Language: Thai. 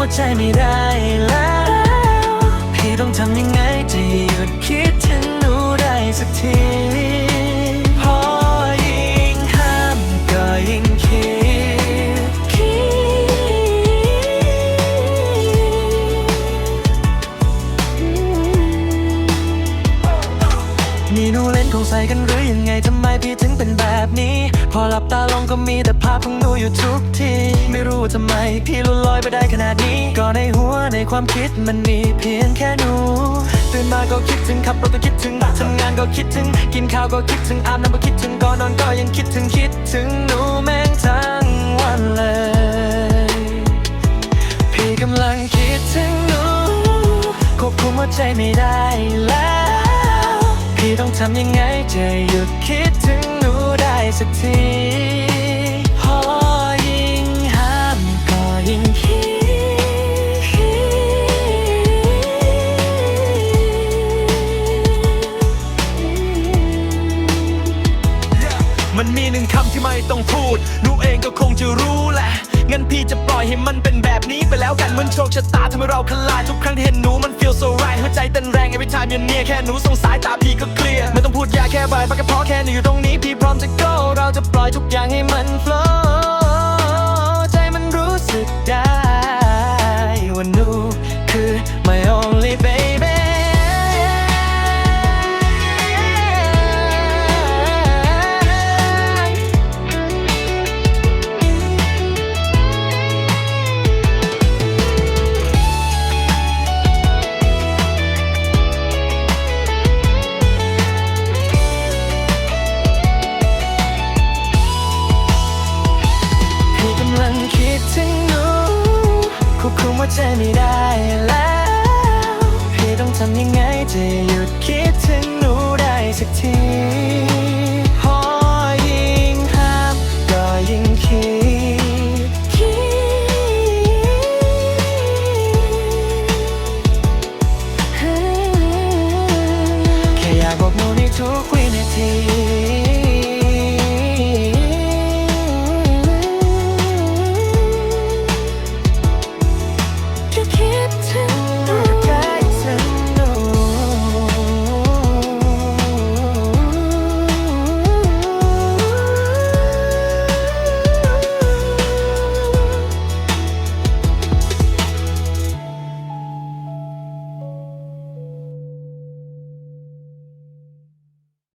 หัวใจไม่ได้แล้ว พี่ต้องทำยังไงจะหยุดคิดถึงหนูได้สักทีพอยิ่งห้ามก็ยิ่งคิดคิดนี่หนูเล่นของใส่กันหรือยังไงทำไมพี่ถึงเป็นแบบนี้ พอหลับตาลงก็มีแต่ภาพของหนูอยู่ทุกที ไม่รู้ว่าทำไมพี่ลุลอยไปได้ขนาดนี้ ก็ในหัวในความคิดมันมีเพียงแค่หนูตื่นมาก็คิดถึงขับรถก็คิดถึงทำงานก็คิดถึง กินข้าวก็คิดถึงอาบน้ำก็คิดถึงก่อนนอนก็ยังคิดถึงคิดถึงหนูแม่งทั้งวันเลย พี่กำลังคิดถึงหนูควบคุมหัวใจไม่ได้แล้ว พี่ต้องทำยังไงจะหยุดคิดถึงหนู สักทีพอยิ่งห้ามก็ยิ่งคิดมันมีหนึ่งคำที่ไม่ต้องพูดหนูเองก็คงจะรู้แหละ งั้นพี่จะปล่อยให้มันเป็นแบบนี้ไปแล้วกันเหมือนโชคชะตาทำให้เราคลาดทุกครั้งที่เห็นหนูมัน feel so right หัวใจเต้นแรง every time you're near แค่หนูส่งสายตาพี่ก็เคลียร์ไม่ต้องพูดยาแค่ใบปากแค่พอแค่หนูอยู่ตรงนี้ จะ go เราจะปล่อยทุกอย่างให้มัน flow วบคุมหัวใจไม่ได้แล้วพี่ต้องทำยังไงจะอยุ